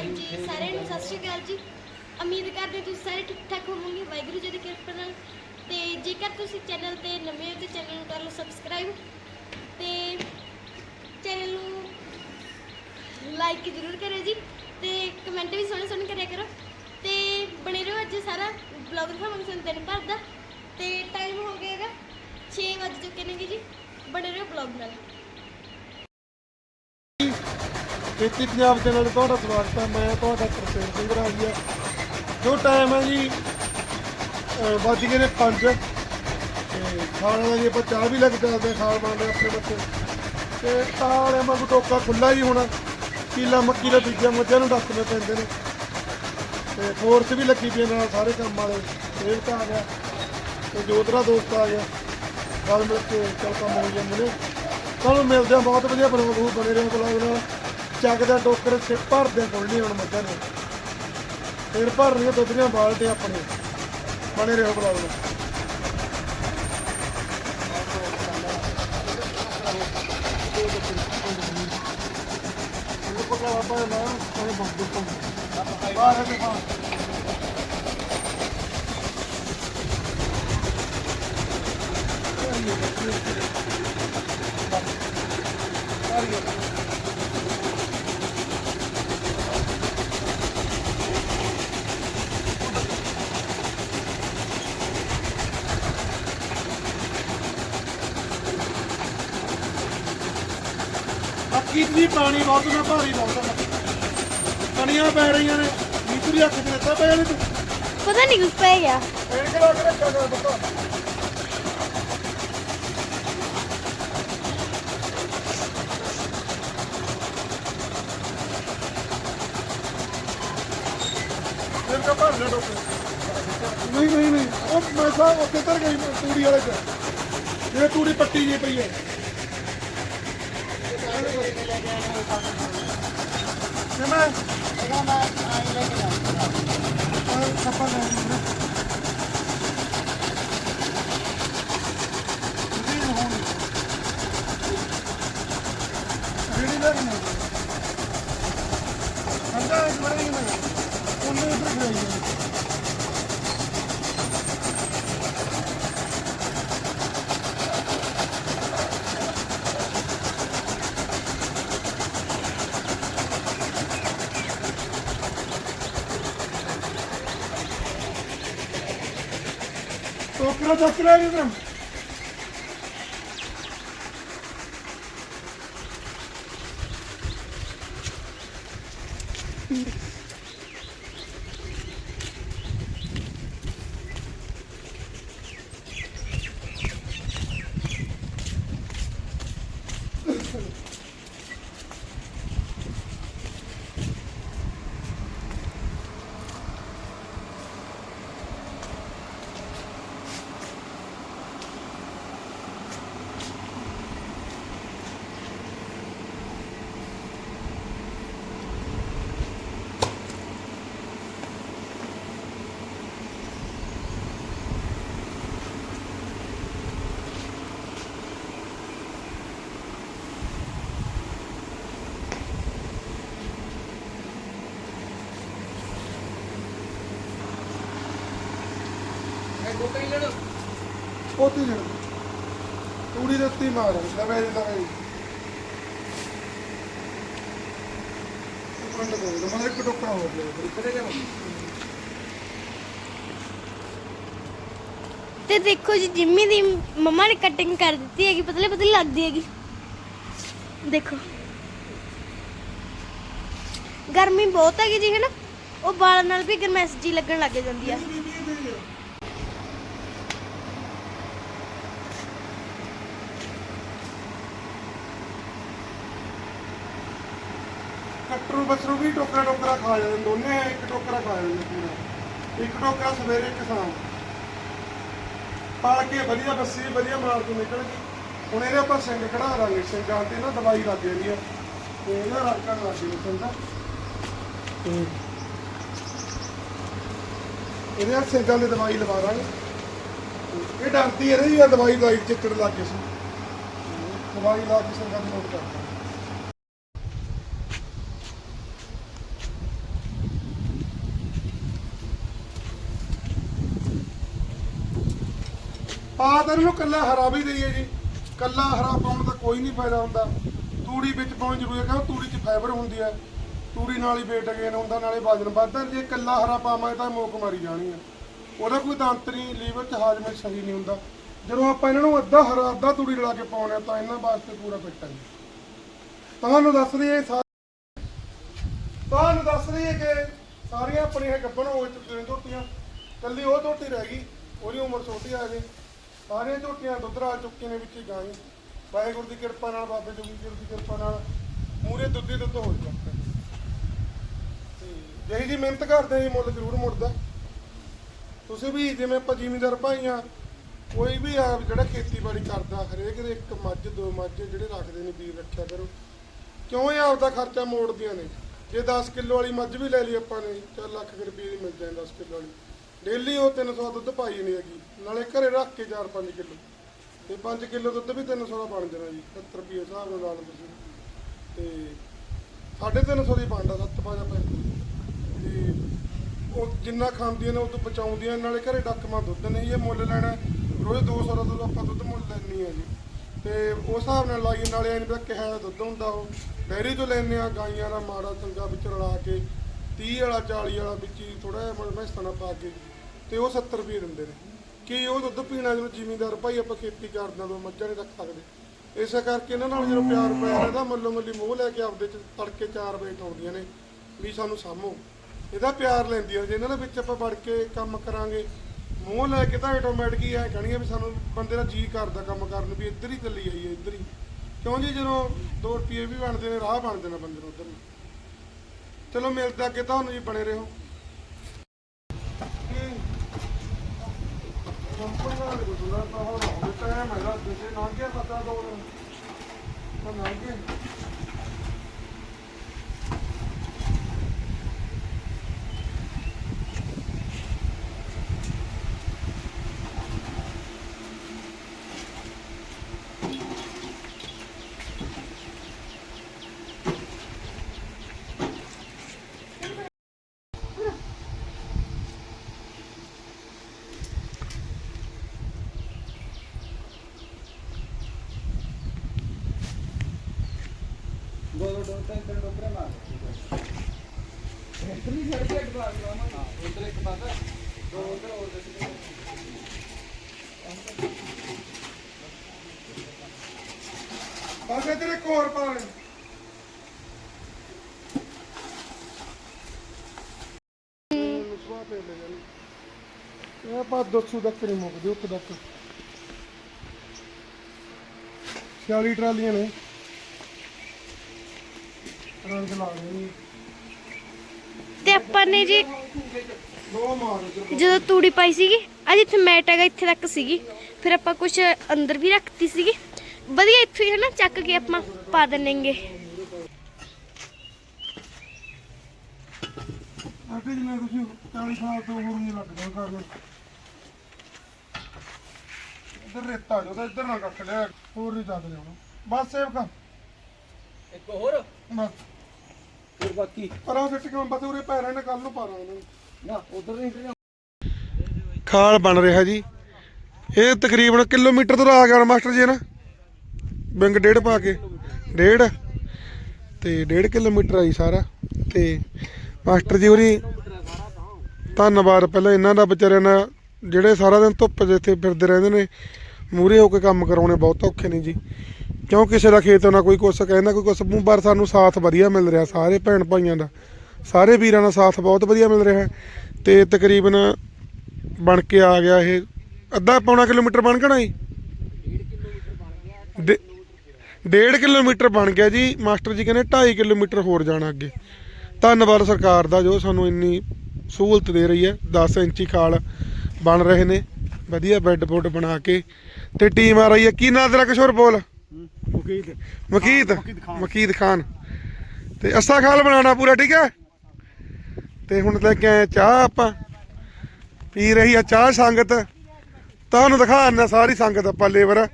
ਹਾਂਜੀ ਸਾਰਿਆਂ ਨੂੰ ਸਤਿ ਸ਼੍ਰੀ ਅਕਾਲ ਜੀ। ਉਮੀਦ ਕਰਦੇ ਹਾਂ ਤੁਸੀਂ ਸਾਰੇ ਠੀਕ ਠਾਕ ਹੋਵੋਗੇ। ਵਾਹਿਗੁਰੂ ਜੀ ਦੀ ਕਿਰਪਾ ਨਾਲ। ਤੇ ਜੇਕਰ ਤੁਸੀਂ ਚੈਨਲ ਤੇ ਨਵੇਂ ਹੋ ਤੇ ਚੈਨਲ ਨੂੰ ਕਰ ਲਓ ਸਬਸਕ੍ਰਾਈਬ। ਤੇ ਚੈਨਲ ਨੂੰ ਲਾਈਕ ਜ਼ਰੂਰ ਕਰਿਓ ਜੀ। ਤੇ ਕਮੈਂਟ ਵੀ ਸੋਹਣੇ ਸੋਹਣੇ ਕਰਿਆ ਕਰੋ। ਤੇ ਬਣੇ ਰਹੋ ਅੱਜ ਸਾਰਾ ਬਲੌਗ ਦਿਖਾਵਾਂਗੇ ਤੁਹਾਨੂੰ ਦਿਨ ਭਰ ਦਾ। ਤੇ ਟਾਈਮ ਹੋ ਗਿਆ ਹੈਗਾ। 6 ਵੱਜ ਚੁੱਕੇ ਨੇਗੇ ਜੀ। ਬਣੇ ਰਹੋ ਬਲੌਗ ਨਾਲ। ਖੇਤੀ ਪੰਜਾਬ ਚੈਨਲ ਤੇ ਤੁਹਾਡਾ ਸਵਾਗਤ ਹੈ। ਮੈਂ ਤੁਹਾਡਾ ਪ੍ਰਸੇਨ ਸਿੰਘ ਰਾਜੀਆ। ਜੋ ਟਾਈਮ ਹੈ ਜੀ ਵੱਜ ਗਏ ਨੇ 5 ਤੇ ਖਾਣ ਦਾ ਜੀ ਆਪਾਂ ਚਾਹ ਵੀ ਲੱਗ ਜਾਂਦੇ ਹਾਂ, ਖਾਣ ਬਣਦੇ ਆਪਣੇ ਬੱਚੇ। ਤੇ ਤਾਲੇ ਵਾਂਗੂ ਟੋਕਾ ਖੁੱਲਾ ਹੀ ਹੋਣਾ। ਕੀਲਾ ਮੱਕੀ ਦਾ ਬੀਜਿਆ ਮੱਝਾਂ ਨੂੰ ਡੱਕਣੇ ਪੈਂਦੇ ਨੇ। ਤੇ ਫੋਰਸ ਵੀ ਲੱਗੀ ਪਈ ਨਾਲ ਸਾਰੇ ਕੰਮ ਵਾਲੇ। ਸੇਵਕ ਆ ਗਿਆ। ਤੇ ਜੋਤਰਾ ਦੋਸਤ ਆ ਗਿਆ। ਨਾਲ ਮਿਲ ਕੇ ਚੱਲ ਕੰਮ ਹੋ ਜਾਂਦੇ ਨੇ। ਤੁਹਾਨੂੰ ਮਿਲਦੇ ਆ ਬਹੁਤ ਵਧੀਆ ਬਣਾਉ ਬਣੇ ਰਹੇ। ਬਲੌਗ ਨਾਲ ਚੱਕ ਦਾ ਟੋਕਰ ਸੇ ਭਰਦੇ ਖੋਲਣੀ ਹੁਣ ਮੱਝਾਂ ਨੇ ਫਿਰ ਭਰ ਰਹੀਆਂ ਦੁੱਧੀਆਂ ਬਾਲਟੇ ਆਪਣੇ ਬਣੇ ਰਹੋ ਬਲੌਗ ਨਾਲ ਇਹ ਪਕੜਾ ਆਪਾਂ ਨਾ ਕੋਈ ਬੰਦ ਤੋਂ ਬਾਹਰ ਦੇ ਹਾਂ ਅੱਕੀ ਦੀ ਪਾਣੀ ਬਹੁਤ ਨਾ ਭਾਰੀ ਬਹੁਤ ਕਣੀਆਂ ਪੈ ਰਹੀਆਂ ਨੇ। ਨੀਤਰੀ ਅੱਖ ਤੇ ਦਿੱਤਾ ਪਿਆ ਨੇ ਤੂੰ ਪਤਾ ਨਹੀਂ ਕੁਝ ਪੈ ਗਿਆ। ਕਿਹੜਾ ਕਿਹੜਾ ਚੱਲਦਾ ਬੱਤਾ ਨਹੀਂ ਨਹੀਂ ਨਹੀਂ। ਉਹ ਮੈਂ ਸਾਹ ਉੱਥੇ ਤਰ ਗਈ ਤੂੜੀ ਵਾਲੇ ਚ। ਇਹ ਤੂੜੀ ਪੱਟੀ ਜੀ ਪਈ ਹੈ। ਮੈਂ ਕੱਪਾ ਲੈ ਰੇੜੀ ਲੈ ਕੇ ਨਹੀਂ ਅੰਦਰ ਇੱਕ ਵਾਰੀ ਨਹੀਂ ਉਹਨੇ ਉੱਪਰ ਗਈ ਟੋਕਰਾ ਟੋਕਰਾ ਨਹੀਂ ਨਾ ਪੋਤੀ ਜਣ ਤੂੜੀ ਦੇ ਉੱਤੇ ਮਾਰ ਲਵੇ ਲਵੇ ਕੰਡ ਦੇ ਦੋ ਮਤਲਬ ਇੱਕ ਟੋਕਰਾ ਹੋ ਗਿਆ ਕਿਤੇ ਜਾ ਤੇ ਦੇਖੋ ਜੀ ਜਿੰਮੀ ਦੀ ਮੰਮਾ ਨੇ ਕਟਿੰਗ ਕਰ ਦਿੱਤੀ ਹੈਗੀ ਪਤਲੇ ਪਤਲੇ ਲੱਗਦੀ ਹੈਗੀ। ਦੇਖੋ। ਗਰਮੀ ਬਹੁਤ ਹੈਗੀ ਜੀ ਹੈ ਨਾ ਉਹ ਵਾਲਾਂ ਨਾਲ ਵੀ ਗਰਮੈਸ਼ ਜੀ ਲੱਗਣ ਲੱਗ ਜਾਂਦੀ ਆ। ਕੱਟਰੂ ਬਸਰੂ ਵੀ ਟੋਕਰਾ ਟੋਕਰਾ ਖਾ ਜਾਂਦੇ ਦੋਨੇ ਇੱਕ ਟੋਕਰਾ ਖਾ ਜਾਂਦੇ ਪੂਰਾ। ਇੱਕ ਟੋਕਰਾ ਸਵੇਰੇ, ਇੱਕ ਸ਼ਾਮ। ਪਾਲ ਕੇ ਵਧੀਆ ਬੱਸੀ, ਵਧੀਆ ਮਾਰ ਤੋਂ ਨਿਕਲ ਗਈ ਹੁਣ ਇਹਦੇ ਆਪਾਂ ਸਿੰਘ ਕਢਾ ਲਾਂਗੇ ਸਿੰਘਾਂ ਤੇ ਨਾ ਦਵਾਈ ਲੱਗ ਜਾਂਦੀ ਆ। ਤੇ ਇਹਨਾਂ ਰੜਕਣ ਲੱਗ ਗਈ ਸਿੰਘਾਂ ਤੇ ਇਹਦੇ ਆ ਸਿੰਘਾਂ ਦੀ ਦਵਾਈ ਲਵਾ ਦਾਂਗੇ। ਇਹ ਡਰਦੀ ਇਹਦੇ ਹੀ ਆ ਦਵਾਈ ਦਵਾਈ ਚਿੱਕੜ ਲੱਗ ਗਈ ਸੀ। ਦਵਾਈ ਲਾ ਕੇ ਸਿੰਘਾਂ ਦੀ ਨੋਟ ਕਰਦਾ ਪਾ ਤਾਂ ਇਹਨੂੰ ਕੱਲਾ ਹਰਾ ਵੀ ਦਈਏ ਜੀ। ਕੱਲਾ ਹਰਾ ਪਾਉਣ ਦਾ ਕੋਈ ਨਹੀਂ ਫਾਇਦਾ ਹੁੰਦਾ। ਤੂੜੀ ਵਿੱਚ ਪਾਉਣੀ ਜ਼ਰੂਰੀ ਹੈ ਕਿਉਂਕਿ ਤੂੜੀ 'ਚ ਫਾਈਬਰ ਹੁੰਦੀ ਹੈ। ਤੂੜੀ ਨਾਲ ਹੀ weight gain ਹੁੰਦਾ, ਨਾਲੇ ਵਜਨ ਵੱਧਦਾ। ਜੇ ਕੱਲਾ ਹਰਾ ਪਾਵਾਂਗੇ ਤਾਂ ਮੋਕ ਮਾਰੀ ਜਾਣੀ ਹੈ। ਉਹਦਾ ਕੋਈ ਦੰਤ ਲੀਵਰ 'ਚ ਹਾਜ਼ਮੇ ਸਹੀ ਨਹੀਂ ਹੁੰਦਾ। ਜਦੋਂ ਆਪਾਂ ਇਹਨਾਂ ਨੂੰ ਅੱਧਾ ਹਰਾ, ਅੱਧਾ ਤੂੜੀ ਰਲਾ ਕੇ ਪਾਉਣੇ ਆ ਤਾਂ ਇਹਨਾਂ ਵਾਸਤੇ ਪੂਰਾ ਫਿੱਟ ਹੈ ਜੀ। ਤੁਹਾਨੂੰ ਦੱਸ ਦਈਏ ਸਾ- ਤੁਹਾਨੂੰ ਦੱਸ ਦਈਏ ਕਿ ਸਾਰੀਆਂ ਆਪਣੀਆਂ ਗੱਬਣ ਹੋ ਚੁੱਕੀਆਂ, ਧੋਤੀਆਂ। ਝੋਟੀਆਂ ਕੱਲੀ ਉਹ ਧੋਤੀ ਰਹਿ ਗਈ, ਉਹਦੀ ਉਮਰ ਛੋਟੀ ਆ ਗਈ। ਸਾਰੇ ਝੋਟੀਆਂ ਦੁੱਧ ਰਾ ਚੁੱਕੀਆਂ ਨੇ ਵਿੱਚ ਹੀ। ਗਾਂ ਵਾਹਿਗੁਰੂ ਦੀ ਕਿਰਪਾ ਨਾਲ, ਬਾਬੇ ਜੋਗੀ ਦੀ ਕਿਰਪਾ ਨਾਲ ਮੂਰੇ ਦੁੱਧ ਹੀ ਦੁੱਧ ਹੋ ਜਾਂਦਾ ਤੇ ਜਿਹੀ ਜੀ ਮਿਹਨਤ ਕਰਦੇ ਆ ਜੀ ਮੁੱਲ ਜ਼ਰੂਰ ਮੁੜਦਾ। ਤੁਸੀਂ ਵੀ ਜਿਵੇਂ ਆਪਾਂ ਜ਼ਿਮੀਂਦਾਰ ਭਾਈਆਂ, ਕੋਈ ਵੀ ਆਪ ਜਿਹੜਾ ਖੇਤੀਬਾੜੀ ਕਰਦਾ, ਹਰੇਕ ਦੇ ਇੱਕ ਮੱਝ, ਦੋ ਮੱਝ ਜਿਹੜੇ ਰੱਖਦੇ ਨੇ, ਵੀਰ ਰੱਖਿਆ ਕਰੋ। ਕਿਉਂ ਇਹ ਆਪਦਾ ਖਰਚਾ ਮੋੜਦੀਆਂ ਨੇ? ਜੇ 10 ਕਿਲੋ ਵਾਲੀ ਮੱਝ ਵੀ ਲੈ ਲਈ ਆਪਾਂ ਨੇ, ਚੱਲ ਲੱਖ ਕੁ ਰੁਪਏ ਦੀ ਮਿਲ ਜਾਏ 10 ਕਿਲੋ ਵਾਲੀ। ਡੇਲੀ ਉਹ 300 ਦੁੱਧ ਪਾਈ ਨਹੀਂ ਹੈਗੀ, ਨਾਲੇ ਘਰੇ ਰੱਖ ਕੇ 4-5 ਕਿਲੋ। ਤੇ 5 ਕਿਲੋ ਦੁੱਧ ਵੀ 300 ਦਾ ਬਣ ਜਾਣਾ ਜੀ 70 ਰੁਪਏ ਹਿਸਾਬ ਨਾਲ ਲਾ ਲਓ ਤੁਸੀਂ। ਤੇ 350 ਦੀ ਬਣਦਾ 7 ਪਾਜਾ ਪੈਂਦਾ ਤੇ ਉਹ ਜਿੰਨਾ ਖਾਂਦੀਆਂ ਨੇ ਉਹ ਤੋਂ ਬਚਾਉਂਦੀਆਂ ਨਾਲੇ ਘਰੇ ਡੱਕਮਾ ਦੁੱਧ ਨਹੀਂ ਇਹ ਮੁੱਲ ਲੈਣਾ। ਰੋਜ਼ 200 ਦਾ ਦੁੱਧ ਆਪਾਂ ਦੁੱਧ ਮੁੱਲ ਲੈਣੀ ਹੈ ਜੀ। ਤੇ ਉਸ ਹਿਸਾਬ ਨਾਲ ਲਾਈਏ ਨਾਲੇ ਐਂ ਵੀ ਕਿਹਾ ਦਾ ਦੁੱਧ ਹੁੰਦਾ ਉਹ। ਡੈਰੀ ਤੋਂ ਲੈਣੇ ਆ ਗਾਈਆਂ ਦਾ ਮਾੜਾ ਚੰਗਾ ਵਿੱਚ ਰਲਾ ਕੇ 30 ਵਾਲਾ 40 ਵਾਲਾ ਵਿੱਚ ਹੀ ਥੋੜਾ ਜਿਹਾ ਮਤਲਬ ਮੈਸਾਂ ਪਾ ਕੇ। ਤੇ ਉਹ 70 ਰੁਪਏ ਦਿੰਦੇ ਨੇ। ਕੀ ਉਹ ਦੁੱਧ ਪੀਣਾ ਜਦੋਂ ਜ਼ਿਮੀਂਦਾਰ, ਭਾਈ ਆਪਾਂ ਖੇਤੀ ਕਰਦੇ ਦੋ ਮੱਝਾਂ ਨਹੀਂ ਰੱਖ ਸਕਦੇ। ਇਸੇ ਕਰਕੇ ਇਹਨਾਂ ਨਾਲ ਜਦੋਂ ਪਿਆਰ ਪਿਆ ਇਹਦਾ ਮੱਲੋ ਮੱਲੀ ਮੋਹ ਲੈ ਕੇ ਆਪਦੇ ਚ ਤੜਕੇ 4 ਵਜੇ ਉਠਾਉਂਦੀਆਂ ਨੇ ਵੀ ਸਾਨੂੰ ਸਾਂਭੋ। ਇਹਦਾ ਪਿਆਰ ਲੈਂਦੀਆਂ ਜੇ ਇਹਨਾਂ ਦੇ ਵਿੱਚ ਆਪਾਂ ਵੜ ਕੇ ਕੰਮ ਕਰਾਂਗੇ, ਮੂੰਹ ਲੈ ਕੇ ਤਾਂ ਆਟੋਮੈਟਿਕ ਹੀ ਐ ਕਹਣੀਆਂ ਵੀ ਸਾਨੂੰ ਬੰਦੇ ਦਾ ਜੀ ਕਰਦਾ ਕੰਮ ਕਰਨ ਵੀ ਇੱਧਰ ਹੀ ਚੱਲੀ ਜਾਈਏ, ਇੱਧਰ ਹੀ। ਕਿਉਂ ਜੀ? ਜਦੋਂ 2 ਰੁਪਏ ਵੀ ਬਣਦੇ ਨੇ, ਰਾਹ ਬਣਦੇ ਨੇ ਬੰਦੇ ਨੂੰ ਉੱਧਰ ਨੂੰ। ਚਲੋ ਮਿਲਦਾ ਅੱਗੇ, ਤੁਹਾਨੂੰ ਜੀ ਬਣੇ ਰਹੋ। ਕੰਪਨੀ ਵਾਲੇ ਕੋਲ ਸੁਣਾ ਤਾਂ ਹੁਣ ਹੋ ਟਾਈਮ ਹੈਗਾ ਦੂਜੇ ਨਾ ਗਿਆ ਪਤਾ ਦੋ ਤਾਂ ਨਾ ਗਿਆ ਦੋ ਦੋ ਦੋ ਤਿੰਨ ਤਿੰਨ ਡੋਕਰੇ ਮਾਰ ਇਤਨੀ ਛੜ ਕੇ ਅਡਵਾ ਲਿਆ ਨਾ ਉਧਰ ਇੱਕ ਪਾਸਾ ਦੋ ਉਧਰ ਹੋਰ ਦੇ ਬਸ ਇੱਧਰ ਇੱਕ ਹੋਰ ਇਹ ਆਪਾਂ 200 ਤੱਕ ਨਹੀਂ ਮੁੱਕਦੇ ਉੱਥੇ ਤੱਕ। 46 ਟਰਾਲੀਆਂ ਨੇ। ਤੇ ਆਪਾਂ ਨੇ ਜੀ ਦੋ ਮਾਰ ਇੱਧਰ ਜਦੋਂ ਤੂੜੀ ਪਾਈ ਸੀਗੀ ਅੱਜ ਇੱਥੇ ਮੈਟ ਹੈਗਾ ਇੱਥੇ ਤੱਕ ਸੀਗੀ ਫਿਰ ਆਪਾਂ ਕੁਝ ਅੰਦਰ ਵੀ ਰੱਖਤੀ ਸੀਗੀ ਵਧੀਆ ਇੱਥੇ ਹੀ ਹਨਾ ਚੱਕ ਕੇ ਆਪਾਂ ਪਾ ਦਿੰਨੇਗੇ ਆਟੇ ਜਿਵੇਂ ਤੁਸੀਂ 40 ਸਾਲ ਤੋਂ ਹੋਰ ਨਹੀਂ ਲੱਗਦਾ ਕਰ ਇੱਧਰ ਰੇਤਾ ਜੋ ਤਾਂ ਇੱਧਰ ਨਾ ਕੱਟ ਲਿਆ ਹੋਰ ਨਹੀਂ ਚੱਕ ਲਿਆਉਣਾ ਬਸ ਸੇਵ ਕਰ ਇੱਕ ਹੋਰ ਬਸ ਫਿਰ ਬਾਕੀ? ਪਰਾਂ ਸਿੱਟ ਕੇ ਬਸ ਉਰੇ ਪੈਰਾਂ ਨੇ ਕੱਲ ਨੂੰ ਪਾਣਾ ਇਹਨਾਂ ਨੂੰ ਨਾ ਉਧਰ ਨਹੀਂ ਨਿਕਲਿਆ ਖਾਲ ਬਣ ਰਿਹਾ ਜੀ। ਇਹ ਤਕਰੀਬਨ ਕਿਲੋਮੀਟਰ ਤੋਂ ਆ ਗਿਆ ਮਾਸਟਰ ਜੀ ਨਾ? ਬਿੰਗ ਡੇਢ ਪਾ ਕੇ। ਡੇਢ? ਤੇ ਡੇਢ ਕਿਲੋਮੀਟਰ ਆਈ ਸਾਰਾ। ਤੇ ਮਾਸਟਰ ਜੀ ਹੋਰੀ ਧੰਨਵਾਦ। ਪਹਿਲਾਂ ਇਹਨਾਂ ਦਾ ਵਿਚਾਰਿਆਂ ਨਾਲ ਜਿਹੜੇ ਸਾਰਾ ਦਿਨ ਧੁੱਪ 'ਚ ਇੱਥੇ ਫਿਰਦੇ ਰਹਿੰਦੇ ਨੇ ਮੂਰੇ ਹੋ ਕੇ ਕੰਮ ਕਰਾਉਣੇ ਬਹੁਤ ਔਖੇ ਨੇ ਜੀ। ਕਿਉਂ ਕਿਸੇ ਦਾ ਖੇਤ ਨਾ ਕੋਈ ਕੁਛ ਕਹਿੰਦਾ, ਕੋਈ ਕੁਛ? ਪਰ ਸਾਨੂੰ ਸਾਥ ਵਧੀਆ ਮਿਲ ਰਿਹਾ, ਸਾਰੇ ਭੈਣ ਭਾਈਆਂ ਦਾ। ਸਾਰੇ ਵੀਰਾਂ ਦਾ ਸਾਥ ਬਹੁਤ ਵਧੀਆ ਮਿਲ ਰਿਹਾ ਹੈ। ਤੇ ਤਕਰੀਬਨ ਬਣ ਕੇ ਆ ਗਿਆ ਇਹ। ਅੱਧਾ ਪੌਣਾ ਕਿਲੋਮੀਟਰ ਬਣ ਗਣਾ ਜੀ? ਡੇ- ਡੇਢ ਕਿਲੋਮੀਟਰ ਬਣ ਗਿਆ ਜੀ। ਮਾਸਟਰ ਜੀ ਕਹਿੰਦੇ 2.5 ਕਿਲੋਮੀਟਰ ਹੋਰ ਜਾਣਾ ਅੱਗੇ। ਧੰਨਵਾਦ ਸਰਕਾਰ ਦਾ ਜੋ ਸਾਨੂੰ ਇੰਨੀ ਸਹੂਲਤ ਦੇ ਰਹੀ ਹੈ। 10 ਇੰਚੀ ਖਾਲ ਬਣ ਰਹੇ ਨੇ। ਵਧੀਆ ਬੈੱਡ ਬੁੱਡ ਬਣਾ ਕੇ। ਤੇ ਟੀਮ ਆ ਰਹੀ ਹੈ। ਕੀ ਨਾਂ ਤੇਰਾ ਕਿਸ਼ੋਰ ਬੋਲ? ਮਕੀਤ। ਮਕੀਤ। ਖਾਨ। ਤੇ ਅਸਾ ਖਾਲ ਬਣਾਉਣਾ ਪੂਰਾ ਠੀਕ ਹੈ? ਤੇ ਹੁਣ ਲੈ ਕੇ ਆਏ ਚਾਹ ਆਪਾਂ। ਪੀ ਰਹੀ ਆ ਚਾਹ ਸੰਗਤ। ਤੁਹਾਨੂੰ ਦਿਖਾਣਾ ਸਾਰੀ ਸੰਗਤ ਆਪਾਂ ਲੇਬਰ।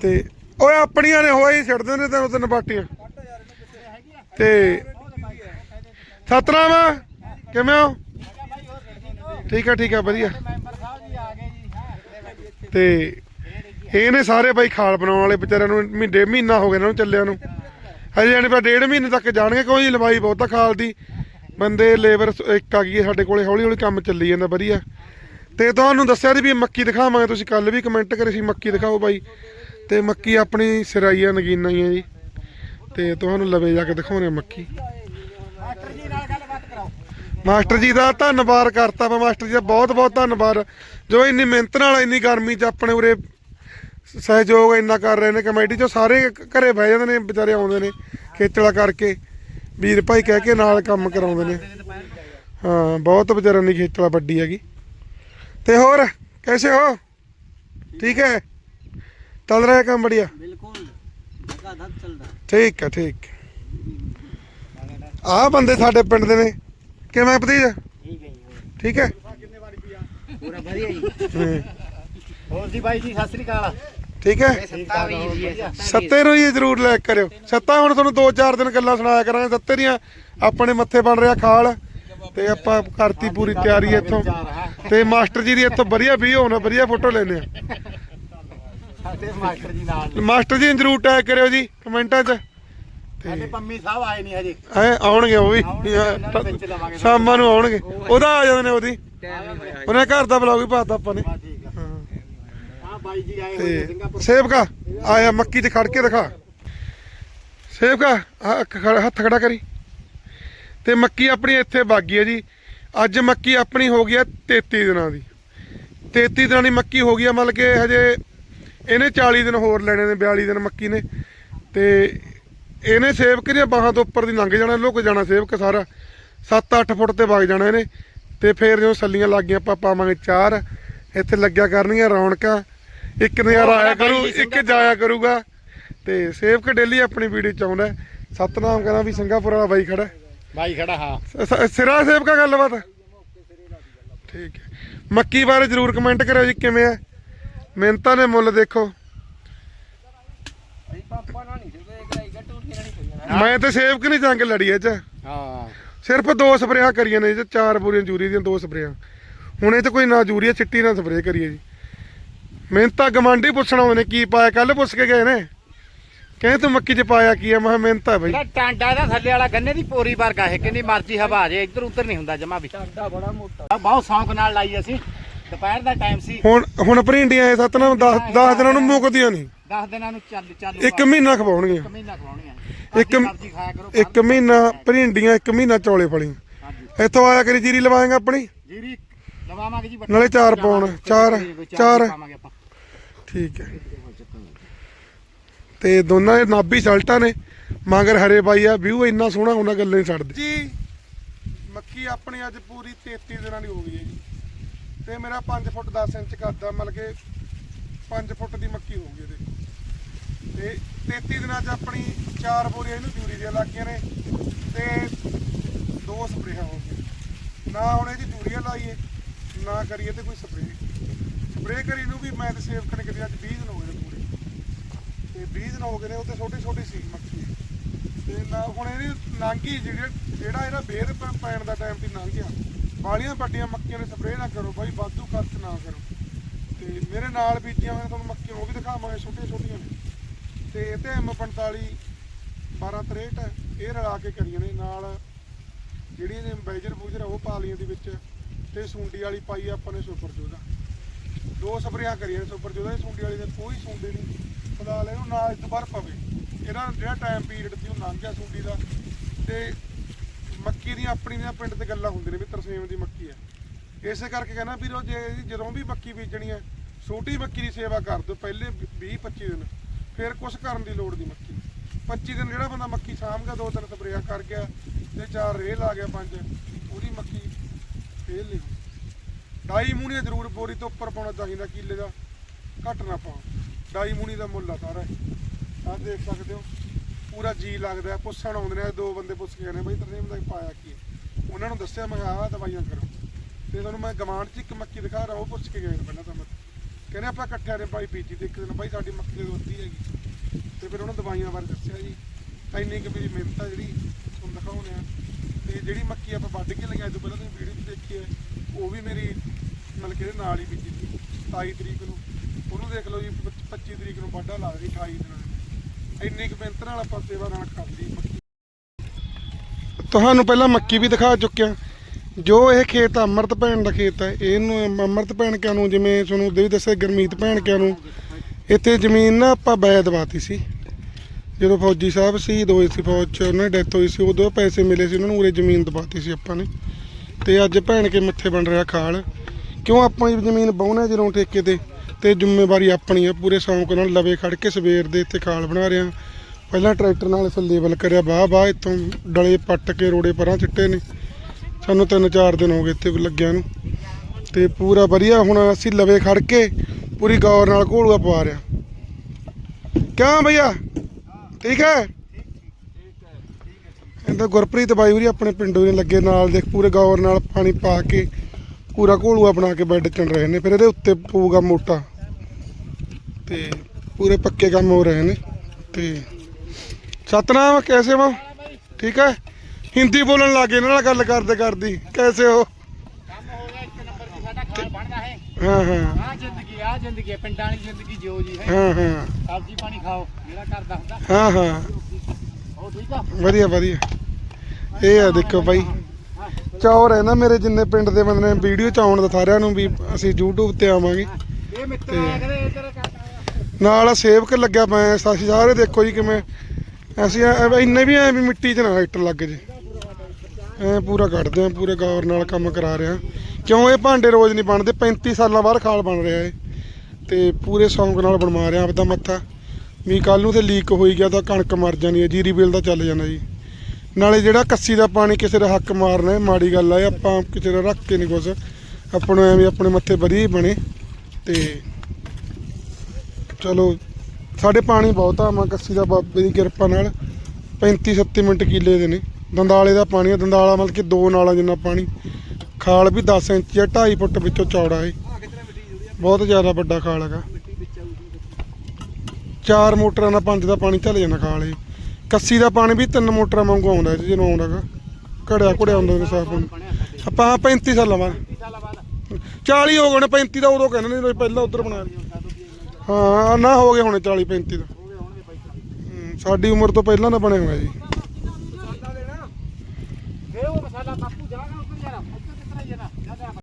ਤੇ ਓਏ ਆਪਣੀਆਂ ਨੇ ਹੋਈ ਛੱਡਦੇ ਨੇ ਤੈਨੂੰ ਤਿੰਨ ਬਾਟੀਆਂ ਤੇ ਸਤਨਾਮ ਕਿਵੇਂ ਹੋ? ਠੀਕ ਆ ਠੀਕ ਆ ਵਧੀਆ। ਤੇ ਇਹਨੇ ਸਾਰੇ ਬਾਈ ਖਾਲ ਬਣਾਉਣ ਵਾਲੇ ਵਿਚਾਰਿਆਂ ਨੂੰ ਮਹੀਨੇ, ਮਹੀਨਾ ਹੋ ਗਿਆ ਇਹਨਾਂ ਨੂੰ ਚੱਲਿਆਂ ਨੂੰ। ਹਜੇ ਜਾਣੀ ਪਾ ਡੇਢ ਮਹੀਨੇ ਤੱਕ ਜਾਣਗੇ ਕੋਈ ਲਵਾਈ ਬਹੁਤਾ ਖਾਲ ਦੀ। ਬੰਦੇ ਲੇਬਰ ਇੱਕ ਆ ਗਈ ਹੈ ਸਾਡੇ ਕੋਲੇ ਹੌਲੀ ਹੌਲੀ ਕੰਮ ਚੱਲੀ ਜਾਂਦਾ ਵਧੀਆ। ਤੇ ਤੁਹਾਨੂੰ ਦੱਸਿਆ ਸੀ ਵੀ ਮੱਕੀ ਦਿਖਾਵਾਂਗੇ ਤੁਸੀਂ ਕੱਲ ਵੀ ਕਮੈਂਟ ਕਰੇ ਸੀ ਮੱਕੀ ਦਿਖਾਓ ਬਾਈ। ਤੇ ਮੱਕੀ ਆਪਣੀ ਸਿਰਾਈਆ ਨਗੀਨਾ ਹੀ ਹੈ ਜੀ। ਤੇ ਤੁਹਾਨੂੰ ਲਵੇ ਜਾ ਕੇ ਦਿਖਾਉਣੇ ਆ ਮੱਕੀ। ਮਾਸਟਰ ਜੀ ਨਾਲ ਗੱਲਬਾਤ ਕਰਾਓ ਮਾਸਟਰ ਜੀ ਦਾ ਧੰਨਵਾਦ ਕਰਤਾ ਵਾ ਮਾਸਟਰ ਜੀ ਦਾ ਬਹੁਤ ਬਹੁਤ ਧੰਨਵਾਦ। ਜੋ ਇੰਨੀ ਮਿਹਨਤ ਨਾਲ ਇੰਨੀ ਗਰਮੀ 'ਚ ਆਪਣੇ ਉਰੇ ਸਹਿਯੋਗ ਇੰਨਾ ਕਰ ਰਹੇ ਨੇ ਕਮੇਟੀ 'ਚੋਂ ਸਾਰੇ ਘਰੇ ਬਹਿ ਜਾਂਦੇ ਨੇ ਵਿਚਾਰੇ ਆਉਂਦੇ ਨੇ ਖੇਚਲਾ ਕਰਕੇ। ਵੀਰ ਭਾਈ ਕਹਿ ਕੇ ਨਾਲ ਕੰਮ ਕਰਾਉਂਦੇ ਨੇ। ਹਾਂ ਬਹੁਤ ਵਿਚਾਰਿਆਂ ਦੀ ਖੇਚਲਾ ਵੱਡੀ ਹੈਗੀ। ਤੇ ਹੋਰ ਕੈਸੇ ਹੋ? ਠੀਕ ਹੈ। ਚੱਲ ਰਿਹਾ ਕੰਮ ਬੜੀਆ। ਬਿਲਕੁਲ। ਠੀਕ ਹੈ ਠੀਕ। ਆਹ ਬੰਦੇ ਸਾਡੇ ਪਿੰਡ ਦੇ ਨੇ। ਕਿਵੇਂ ਭਤੀਜ? ਠੀਕ ਹੈ ਠੀਕ ਹੈ। ਪੂਰਾ ਵਧੀਆ ਜੀ। ਹੋਰ ਜੀ ਬਾਈ ਜੀ ਸਤਿ ਸ੍ਰੀ ਅਕਾਲ। ਠੀਕ ਹੈ? ਸੱਤਾ ਵੀ ਜੀ ਹੈ। ਸੱਤੇ ਨੂੰ ਹੀ ਜ਼ਰੂਰ ਲੈ ਕੇ ਕਰਿਓ। ਸੱਤਾ ਹੁਣ ਤੁਹਾਨੂੰ 2-4 ਦਿਨ ਗੱਲਾਂ ਸੁਣਾਇਆ ਕਰਾਂਗੇ। ਸੱਤੇ ਦੀਆਂ ਆਪਣੇ ਮੱਥੇ ਬਣ ਰਿਹਾ ਖਾਲ ਤੇ ਆਪਾਂ ਕਰਤੀ ਪੂਰੀ ਤਿਆਰੀ ਇੱਥੋਂ। ਤੇ ਮਾਸਟਰ ਜੀ ਦੀ ਇੱਥੋਂ ਵਧੀਆ ਵੀ ਹੋਣਾ ਵਧੀਆ ਫੋਟੋ ਲੈਣੇ ਆ। ਸਾਡੇ ਮਾਸਟਰ ਜੀ ਨਾਲ ਮਾਸਟਰ ਜੀ ਨੂੰ ਜ਼ਰੂਰ ਟੈਗ ਕਰਿਓ ਜੀ ਕਮੈਂਟਾਂ 'ਚ। ਸਾਡੇ ਪੰਮੀ ਸਾਹਿਬ ਆਏ ਨਹੀਂ ਹਜੇ। ਐ ਆਉਣਗੇ ਉਹ ਵੀ। ਸ਼ਾਮਾਂ ਨੂੰ ਆਉਣਗੇ। ਉਹਦਾ ਆ ਜਾਂਦੇ ਨੇ ਉਹਦੀ ਉਹਨੇ ਘਰ ਦਾ ਬਲੌਗ ਵੀ ਪਾਤਾ ਆਪਾਂ ਨੇ। ਹਾਂ ਹਾਂ ਬਾਈ ਜੀ ਆਏ ਹੋਏ ਸੇਵਕਾ ਆਇਆ ਮੱਕੀ ਤੇ ਖੜ ਕੇ ਦਿਖਾ। ਸੇਵਕਾ ਹੱਥ ਖੜਾ ਕਰੀ। ਤੇ ਮੱਕੀ ਆਪਣੀ ਇੱਥੇ ਬਾਗੀ ਹੈ ਜੀ। ਅੱਜ ਮੱਕੀ ਆਪਣੀ ਹੋ ਗਈ ਹੈ 33 ਦਿਨਾਂ ਦੀ। 33 ਦਿਨਾਂ ਦੀ ਮੱਕੀ ਹੋ ਗਈ ਹੈ ਮਤਲਬ ਕਿ ਹਜੇ ਇਹਨੇ 40 ਦਿਨ ਹੋਰ ਲੈਣੇ ਨੇ 42 ਦਿਨ ਮੱਕੀ ਨੇ। ਤੇ ਇਹਨੇ ਸੇਵਕ ਦੀਆਂ ਬਾਹਾਂ ਤੋਂ ਉੱਪਰ ਦੀ ਲੰਘ ਜਾਣਾ ਲੁਕ ਜਾਣਾ ਸੇਵਕ ਸਾਰਾ। 7-8 ਫੁੱਟ ਤੇ ਵਗ ਜਾਣਾ ਇਹਨੇ। ਤੇ ਫੇਰ ਜਦੋਂ ਸੱਲੀਆਂ ਲੱਗ ਗਈਆਂ ਆਪਾਂ ਪਾਵਾਂਗੇ ਚਾਰ। ਇੱਥੇ ਲੱਗਿਆ ਕਰਨਗੀਆਂ ਰੌਣਕਾਂ। ਇੱਕ ਨਜ਼ਾਰਾ ਆਇਆ ਕਰੂ ਇੱਕ ਜਾਇਆ ਕਰੂਗਾ। ਤੇ ਸੇਵਕ ਡੇਲੀ ਆਪਣੀ ਵੀਡੀਓ ਚ ਆਉਂਦਾ। ਸਤਨਾਮ ਕਹਿੰਦਾ ਵੀ ਸਿੰਗਾਪੁਰ ਵਾਲਾ ਬਾਈ ਖੜਾ ਹੈ। ਬਾਈ ਖੜਾ ਹਾਂ। ਸਿਰਾ ਸੇਵਕਾ ਗੱਲਬਾਤ? ਠੀਕ ਹੈ। ਮੱਕੀ ਬਾਰੇ ਜਰੂਰ ਕਮੈਂਟ ਕਰਿਓ ਜੀ ਕਿਵੇਂ ਹੈ? ਮਿਹਨਤਾਂ ਦੇ ਮੁੱਲ ਦੇਖੋ। ਮੈਂ ਤੇ ਸੇਵਕ ਨਹੀਂ ਜੰਗ ਲੜੀ ਇਹ ਚ। ਹਾਂ। ਸਿਰਫ ਦੋ ਸਪਰੇਆਂ ਕਰੀਆਂ ਨੇ ਜੀ ਚਾਰ ਬੋਰੀਆਂ ਜੂਰੀ ਦੀਆਂ ਦੋ ਸਪਰੇਆਂ। ਹੁਣ ਇਹ ਤੇ ਕੋਈ ਨਾ ਜੂਰੀ ਹੈ ਚਿੱਟੀ ਨਾਲ ਸਪਰੇਅ ਕਰੀਏ ਜੀ। ਮਿਹਨਤਾਂ ਗਮਾਂਡੀ ਪੁੱਛਣਾ ਉਹਨੇ ਕੀ ਪਾਇਆ ਕੱਲ ਪੁੱਛ ਕੇ ਗਏ ਨੇ। ਕਹਿੰਦੇ ਤੂੰ ਮੱਕੀ ਚ ਪਾਇਆ ਕੀ ਹੈ ਮੈਂ ਮਿਹਨਤਾਂ ਬਈ ਜਿਹੜਾ ਟਾਂਡਾ ਇਹਦਾ ਥੱਲੇ ਵਾਲਾ ਗੰਨੇ ਦੀ ਪੋਰੀ ਵਰਗਾ ਹੈ ਕਿੰਨੀ ਮਰਜ਼ੀ ਹਵਾ ਆ ਜਾਏ ਇੱਧਰ ਉੱਧਰ ਨਹੀਂ ਹੁੰਦਾ ਜਮਾ ਵੀ। ਟਾਂਡਾ ਬੜਾ ਮੋਟਾ। ਬਹੁਤ ਸ਼ੌਂਕ ਨਾਲ ਲਾਈ ਅਸੀਂ ਦੁਪਹਿਰ ਦਾ ਟਾਈਮ ਸੀ। ਹੁਣ ਹੁਣ ਭਰਿੰਡੀਆਂ ਇਹ ਸਤਨਾਮ 10 10 ਦਿਨਾਂ ਨੂੰ ਮੁੱਕਦੀਆਂ ਨਹੀਂ। 10 ਦਿਨਾਂ ਨੂੰ ਚੱਲ ਚਾਲੂ ਇੱਕ ਮਹੀਨਾ ਖਵਾਉਣਗੀਆਂ। ਇੱਕ ਮਹੀਨਾ ਖਵਾਉਣੀਆਂ। ਇੱਕ- ਮਰਜ਼ੀ ਖਾਇਆ ਕਰੋ ਇੱਕ ਮਹੀਨਾ ਭਰਿੰਡੀਆਂ ਇੱਕ ਮਹੀਨਾ ਚੌਲੇ ਫਲੀਆਂ। ਹਾਂਜੀ। ਇੱਥੋਂ ਆਇਆ ਕਰੀ ਜੀਰੀ ਲਵਾਏਗਾ ਆਪਣੀ। ਜੀਰੀ ਲਵਾਵਾਂਗੇ ਜੀ ਨਾਲੇ ਚਾਰ ਪਾਉਣ, ਚਾਰ- ਚਾਰ। ਪਾਵਾਂਗੇ ਠੀਕ ਹੈ। ਤੇ ਦੋਨਾਂ ਦੇ ਨਾਭੀ ਸ਼ਲਟਾਂ ਨੇ, ਮਗਰ ਹਰੇ ਬਾਈ ਆ, ਵਿਊ ਇੰਨਾ ਸੋਹਣਾ, ਉਹਨਾਂ ਗੱਲੇ ਨਹੀਂ ਛੱਡਦੇ। ਜੀ, ਮੱਕੀ ਆਪਣੀ ਅੱਜ ਪੂਰੀ 33 ਦਿਨਾਂ ਦੀ ਹੋ ਗਈ ਹੈ ਜੀ। ਤੇ ਮੇਰਾ 5 ਫੁੱਟ 10 ਇੰਚ ਕੱਦ ਆ ਮਤਲਬ ਕਿ 5 ਫੁੱਟ ਦੀ ਮੱਕੀ ਹੋ ਗਈ ਇਹਦੇ ਤੇ 33 ਦਿਨਾਂ 'ਚ ਆਪਣੀ ਚਾਰ ਬੋਰੀਆਂ ਇਹਨੂੰ ਜੂਰੀ ਦੀਆਂ ਲੱਗੀਆਂ ਨੇ, ਤੇ ਦੋ ਸਪਰੇਹਾਂ ਹੋ ਗਈਆਂ। ਨਾ ਹੁਣ ਇਹਦੀ ਜੂਰੀਆਂ ਲਾਈਏ, ਨਾ ਕਰੀਏ ਤੇ ਕੋਈ ਸਪਰੇਅ। ਸਪਰੇਅ ਕਰੀ ਨੂੰ ਵੀ ਮੈਂ ਤੇ ਸੇਵ ਕਰਨ ਕਦੇ ਅੱਜ 20 ਦਿਨ ਹੋ ਗਏ ਨੇ ਪੂਰੇ। ਤੇ 20 ਦਿਨ ਹੋ ਗਏ ਨੇ, ਉਹ ਤੇ ਛੋਟੀ ਛੋਟੀ ਸੀ ਮੱਕੀ ਤੇ ਨਾ, ਹੁਣ ਇਹਦੀ ਨਾਂਗੀ ਜਿਹੜਾ ਜਿਹੜਾ ਇਹਦਾ ਬੇਰ ਪ- ਪੈਣ ਦਾ ਟਾਈਮ ਤੇ ਲੰਘ ਗਿਆ ਬਾਲੀਆਂ ਵੱਡੀਆਂ ਮੱਕੀਆਂ ਨੇ ਸਪਰੇਅ ਨਾ ਕਰੋ ਬਾਈ, ਵਾਧੂ ਖਰਚ ਨਾ ਕਰੋ। ਤੇ ਮੇਰੇ ਨਾਲ ਬੀਜੀਆਂ ਹੋਈਆਂ ਤੁਹਾਨੂੰ ਮੱਕੀਆਂ, ਉਹ ਵੀ ਦਿਖਾਵਾਂਗੇ, ਛੋਟੀਆਂ ਛੋਟੀਆਂ ਨੇ। ਤੇ ਇਹ ਤੇ M45 1263 ਇਹ ਰਲਾ ਕੇ ਕਰੀਆਂ ਨੇ, ਨਾਲ ਜਿਹੜੀਆਂ ਇਹਨੇ ਬੈਜਰ ਬੂਜਰ ਉਹ ਪਾ ਲਈਆਂ ਦੀ ਵਿੱਚ, ਤੇ ਸੁੰਡੀ ਵਾਲੀ ਪਾਈ ਆਪਾਂ ਨੇ ਸੁਪਰ ਜੋਦਾ ਦੋ ਸਪਰੇਆਂ ਕਰੀਆਂ ਨੇ ਸੁਪਰ ਜੋਦਾ ਸੁੰਡੀ ਵਾਲੀ ਦੇ ਕੋਈ ਸੁੰਡੀ ਨਹੀਂ ਫਿਲਹਾਲ ਇਹਨੂੰ ਨਾ ਇਸ ਤੋਂ ਬਾਹਰ ਪਵੇ ਇਹਦਾ ਜਿਹੜਾ ਟਾਈਮ ਪੀਰੀਅਡ ਸੀ, ਉਹ ਲੰਘ ਗਿਆ ਸੁੰਡੀ ਦਾ ਤੇ ਮੱਕੀ ਦੀਆਂ, ਆਪਣੀ ਦੀਆਂ ਪਿੰਡ ਤੇ ਗੱਲਾਂ ਹੁੰਦੀਆਂ ਨੇ ਵੀ ਤਰਸੇਮ ਦੀ ਮੱਕੀ ਹੈ ਇਸੇ ਕਰਕੇ ਕਹਿੰਦਾ ਵੀਰੋ, ਜੇ ਜਦੋਂ ਵੀ ਮੱਕੀ ਬੀਜਣੀ ਹੈ, ਛੋਟੀ ਮੱਕੀ ਦੀ ਸੇਵਾ ਕਰ ਦਿਓ, ਪਹਿਲੇ 20 25 ਦਿਨ ਫਿਰ ਕੁਝ ਕਰਨ ਦੀ ਲੋੜ ਨਹੀਂ ਮੱਕੀ ਨੂੰ। 25 ਦਿਨ ਜਿਹੜਾ ਬੰਦਾ ਮੱਕੀ ਸਾਂਭ ਗਿਆ, ਦੋ ਤਿੰਨ ਸਪਰੇਆਂ ਕਰ ਗਿਆ, ਤੇ ਚਾਰ ਰੇਲ ਆ ਗਿਆ ਪੰਜ, ਉਹਦੀ ਮੱਕੀ ਫੇਲ ਨਹੀਂ ਹੋਣੀ। ਡਾਈ ਮੂਣੀ ਜ਼ਰੂਰ ਬੋਰੀ ਤੋਂ ਉੱਪਰ ਪਾਉਣਾ ਚਾਹੀਦਾ ਕਿੱਲੇ ਦਾ। ਘੱਟ ਨਾ ਪਾਓ। ਡਾਈ ਮੂਣੀ ਦਾ ਮੁੱਲ ਆ ਸਾਰਾ। ਆਹ ਦੇਖ ਸਕਦੇ ਹੋ। ਪੂਰਾ ਜੀ ਲੱਗਦਾ ਪੁੱਛਣ ਆਉਂਦੇ ਨੇ, ਦੋ ਬੰਦੇ ਪੁੱਛ ਕੇ ਗਏ ਨੇ, ਬਈ ਤਰਨੇਮ ਦਾ ਪਾਇਆ ਕੀ ਹੈ? ਉਹਨਾਂ ਨੂੰ ਦੱਸਿਆ, ਮੈਂ ਆਹ ਦਵਾਈਆਂ ਕਰੋ। ਤੇ ਤੁਹਾਨੂੰ ਮੈਂ ਗਵਾਂਢ ਚ ਇੱਕ ਮੱਕੀ ਦਿਖਾ ਰਿਹਾ, ਉਹ ਪੁੱਛ ਕੇ ਗਏ ਪਹਿਲਾਂ ਤਾਂ ਮੈਂ। ਕਹਿੰਦੇ ਆਪਾਂ ਇਕੱਠਿਆਂ ਨੇ ਬਾਈ ਬੀਜੀ ਤੇ ਇੱਕ ਦਿਨ ਬਾਈ ਸਾਡੀ ਮੱਕੀ ਦੇ ਵੱਧੀ ਹੈਗੀ। ਤੇ ਫਿਰ ਉਹਨਾਂ ਦਵਾਈਆਂ ਬਾਰੇ ਦੱਸਿਆ ਜੀ। ਇੰਨੀ ਕੁ ਮੇਰੀ ਮਿਹਨਤ ਆ ਜਿਹੜੀ, ਤੁਹਾਨੂੰ ਦਿਖਾਉਣੇ ਆ ਤੇ ਜਿਹੜੀ ਮੱਕੀ ਆਪਾਂ ਵੱਢ ਕੇ ਲਗਾਈ ਤੋਂ ਪਹਿਲਾਂ ਤੁਸੀਂ ਵੀਡੀਓ 'ਚ ਦੇਖੀ ਹੈ, ਉਹ ਵੀ ਮੇਰੀ ਮਤਲਬ ਕਿ ਇਹਦੇ ਨਾਲ ਹੀ ਬੀਜੀ ਸੀ 27 ਤਰੀਕ ਨੂੰ। ਉਹਨੂੰ ਦੇਖ ਲਓ ਜੀ 25 ਤਰੀਕ ਨੂੰ ਵਾਢਾ ਲਾ ਰਹੀ 28 ਦਿਨਾਂ ਦੀ ਕੁ ਮਿਹਨਤ ਨਾਲ ਆਪਾਂ ਸੇਵਾ ਨਾਲ ਕਰਦੀ ਮੱਕੀ। ਤੁਹਾਨੂੰ ਪਹਿਲਾਂ ਮੱਕੀ ਵੀ ਦਿਖਾ ਚੁੱਕਿਆ। ਜੋ ਇਹ ਖੇਤ ਅੰਮ੍ਰਿਤ ਭੈਣ ਦਾ ਖੇਤ ਹੈ, ਇਹਨੂੰ ਅੰਮ੍ਰਿਤ ਭੈਣ ਕਿਆਂ ਨੂੰ, ਜਿਵੇਂ ਤੁਹਾਨੂੰ ਦੇ ਦੱਸਿਆ, ਗਰਮੀਤ ਭੈਣ ਕਿਆਂ ਨੂੰ, ਇੱਥੇ ਜ਼ਮੀਨ ਨਾ ਆਪਾਂ ਬੈ ਦਵਾਤੀ ਸੀ। ਜਦੋਂ ਫੌਜੀ ਸਾਹਿਬ ਸ਼ਹੀਦ ਹੋਏ ਸੀ ਫੌਜ 'ਚ, ਉਹਨਾਂ ਦੀ ਡੈਥ ਹੋਈ ਸੀ, ਉਦੋਂ ਪੈਸੇ ਮਿਲੇ ਸੀ, ਉਹਨਾਂ ਨੂੰ ਉਰੇ ਜ਼ਮੀਨ ਦਵਾਤੀ ਸੀ ਆਪਾਂ ਨੇ। ਤੇ ਅੱਜ ਭੈਣ ਕੇ ਮੱਥੇ ਬਣ ਰਿਹਾ ਖਾਲ। ਕਿਉਂ ਆਪਾਂ ਹੀ ਜ਼ਮੀਨ ਬਾਉਣਾ ਜਦੋਂ ਠੇਕੇ ਤੇ? ਤੇ ਜ਼ਿੰਮੇਵਾਰੀ ਆਪਣੀ ਆ, ਪੂਰੇ ਸ਼ੌਂਕ ਨਾਲ ਲਵੇ ਖੜ ਕੇ ਸਵੇਰ ਦੇ ਇੱਥੇ ਖਾਲ ਬਣਾ ਰਿਹਾ। ਪਹਿਲਾਂ ਟਰੈਕਟਰ ਨਾਲ ਇਸ ਲੇਵਲ ਕਰਿਆ, ਵਾਹ ਵਾਹ ਇੱਥੋਂ ਡਲੇ ਪੱਟ ਕੇ ਰੋੜੇ ਪਰਾਂ ਚਿੱਟੇ ਨੇ। ਸਾਨੂੰ ਤਿੰਨ ਚਾਰ ਦਿਨ ਹੋ ਗਏ ਇੱਥੇ ਲੱਗਿਆ ਨੂੰ। ਤੇ ਪੂਰਾ ਵਧੀਆ, ਹੁਣ ਅਸੀਂ ਲਵੇ ਖੜ ਕੇ ਪੂਰੀ ਗੌਰ ਨਾਲ ਘੋਲੂਆ ਪਵਾ ਰਿਹਾ। ਕਿਉਂ ਭਈਆ? ਠੀਕ ਹੈ? ਇਹਦਾ ਗੁਰਪ੍ਰੀਤ ਬਾਈ ਵੀਰੇ ਆਪਣੇ ਪਿੰਡੋਂ ਨੇ ਲੱਗੇ ਨਾਲ ਦੇਖ ਪੂਰੇ ਗੌਰ ਨਾਲ ਪਾਣੀ ਪਾ ਕੇ ਪੂਰਾ ਘੋਲੂਆ ਬਣਾ ਕੇ ਬੈੱਡ ਚਣ ਰਹੇ ਨੇ ਫਿਰ ਇਹਦੇ ਉੱਤੇ ਪਊਗਾ ਮੋਟਾ। ਤੇ ਪੂਰੇ ਪੱਕੇ ਕੰਮ ਹੋ ਰਹੇ ਨੇ ਤੇ ਸਤਨਾਮ ਕੈਸੇ ਹੋ? ਠੀਕ ਹੈ? ਹਿੰਦੀ ਬੋਲਣ ਲੱਗੇ ਇਹਨਾਂ ਨਾਲ ਗੱਲ ਕਰਦੇ ਕਰਦੀ ਕੈਸੇ ਹੋ? ਕੰਮ ਹੋ ਗਿਆ ਇੱਕ ਨੰਬਰ ਦੀ ਸਾਡਾ ਖਾਲ ਬਣਦਾ ਹੈ ਹਾਂ ਹਾਂ। ਆ ਜ਼ਿੰਦਗੀ ਆ ਜ਼ਿੰਦਗੀ ਪਿੰਡਾਂ ਵਾਲੀ ਜ਼ਿੰਦਗੀ ਜਿਓ ਜੀ ਹੈ। ਹਾਂ ਹਾਂ। ਸਬਜ਼ੀ ਪਾਣੀ ਖਾਓ। ਜਿਹੜਾ ਹੁੰਦਾ। ਹਾਂ ਹਾਂ। ਉਹ ਠੀਕ ਆ? ਵਧੀਆ ਵਧੀਆ। ਇਹ ਆ ਦੇਖੋ ਬਾਈ ਚੌਰ ਹੈ ਨਾ ਮੇਰੇ ਜਿੰਨੇ ਪਿੰਡ ਦੇ ਬੰਦੇ ਨੇ ਵੀਡੀਓ ਚ ਆਉਣ ਦਾ ਸਾਰਿਆਂ ਨੂੰ ਵੀ ਅਸੀਂ YouTube ਤੇ ਆਵਾਂਗੇ। ਇਹ ਮਿੱਤਰ ਆ ਕਦੇ ਇੱਧਰ ਕਰਦਾ ਨਾਲ ਸੇਵਕ ਲੱਗਿਆ ਪਿਆ ਅਸੀਂ ਸਾਰੇ ਦੇਖੋ ਜੀ ਕਿਵੇਂ। ਅਸੀਂ ਇੰਨੇ ਵੀ ਐ ਵੀ ਮਿੱਟੀ 'ਚ ਨਾ ਹਿੱਟ ਲੱਗ ਜੇ। ਐ ਪੂਰਾ ਕੱਢਦੇ ਆ ਪੂਰੇ ਗੌਰ ਨਾਲ ਕੰਮ ਕਰਾ ਰਿਹਾ ਕਿਉਂ ਇਹ ਭਾਂਡੇ ਰੋਜ਼ ਨਹੀਂ ਬਣਦੇ? 35 ਸਾਲਾਂ ਬਾਅਦ ਖਾਲ ਬਣ ਰਿਹਾ ਏ ਤੇ ਪੂਰੇ ਸ਼ੌਂਕ ਨਾਲ ਬਣਵਾ ਰਿਹਾ ਆਪਦਾ ਮੱਥਾ। ਵੀ ਕੱਲ ਨੂੰ ਤੇ ਲੀਕ ਹੋਈ ਗਿਆ ਤਾਂ ਕਣਕ ਮਰ ਜਾਣੀ ਹੈ, ਜੀਰੀ ਬਿੱਲ ਦਾ ਚੱਲ ਜਾਣਾ ਜੀ। ਨਾਲੇ ਜਿਹੜਾ ਕੱਸੀ ਦਾ ਪਾਣੀ ਕਿਸੇ ਦਾ ਹੱਕ ਮਾਰਨਾ ਇਹ ਮਾੜੀ ਗੱਲ ਹੈ ਆਪਾਂ ਕਿਸੇ ਦਾ ਰੱਖ ਕੇ ਨਹੀਂ ਕੁਛ। ਆਪਾਂ ਨੂੰ ਐਵੇਂ ਆਪਣੇ ਮੱਥੇ ਵਧੀਆ ਬਣੇ ਤੇ ਚਲੋ, ਸਾਡੇ ਪਾਣੀ ਬਹੁਤ ਆ, ਮਾਂ ਕੱਸੀ ਦਾ ਬਾਬੇ ਦੀ ਕਿਰਪਾ ਨਾਲ 35 37 ਮਿੰਟ ਕਿੱਲੇ ਦੇ ਨੇ। ਦੰਦਾਲੇ ਦਾ ਪਾਣੀ ਆ, ਦੰਦਾਲਾ ਮਤਲਬ ਕਿ ਦੋ ਨਾਲਾਂ ਜਿੰਨਾ ਪਾਣੀ। ਖਾਲ ਵੀ 10 ਇੰਚ ਆ 2.5 ਫੁੱਟ ਵਿੱਚੋਂ ਚੌੜਾ ਹੈ ਬਹੁਤ ਜ਼ਿਆਦਾ ਵੱਡਾ ਖਾਲ ਹੈਗਾ। ਚਾਰ ਮੋਟਰਾਂ ਦਾ ਪੰਜ ਦਾ ਪਾਣੀ ਚੱਲ ਜਾਂਦਾ ਖਾਲ ਕੱਸੀ ਦਾ ਪਾਣੀ ਵੀ ਤਿੰਨ ਮੋਟਰਾਂ ਵਾਂਗੂ ਆਉਂਦਾ ਜੀ ਆਉਂਦਾਗਾ ਘੜਿਆ ਘੜਿਆ ਆਉਂਦਾ ਨੇ ਸਾਫ਼ ਆਪਾਂ ਆਹ 35 ਸਾਲਾਂ ਬਾਅਦ। 30 40 ਹੋ ਗਏ ਨੇ 35 ਦਾ ਉਦੋਂ ਕਹਿੰਦੇ ਨੇ ਪਹਿਲਾਂ ਉਧਰ ਬਣਾ ਸਾਦੋਂ ਹਾਂ ਨਾ ਹੋ ਗਏ ਹੁਣੇ 40 35 ਦਾ। ਸਾਡੀ ਉਮਰ ਤੋਂ ਪਹਿਲਾਂ ਦਾ ਬਣਿਆ ਹੋਇਆ ਜੀ।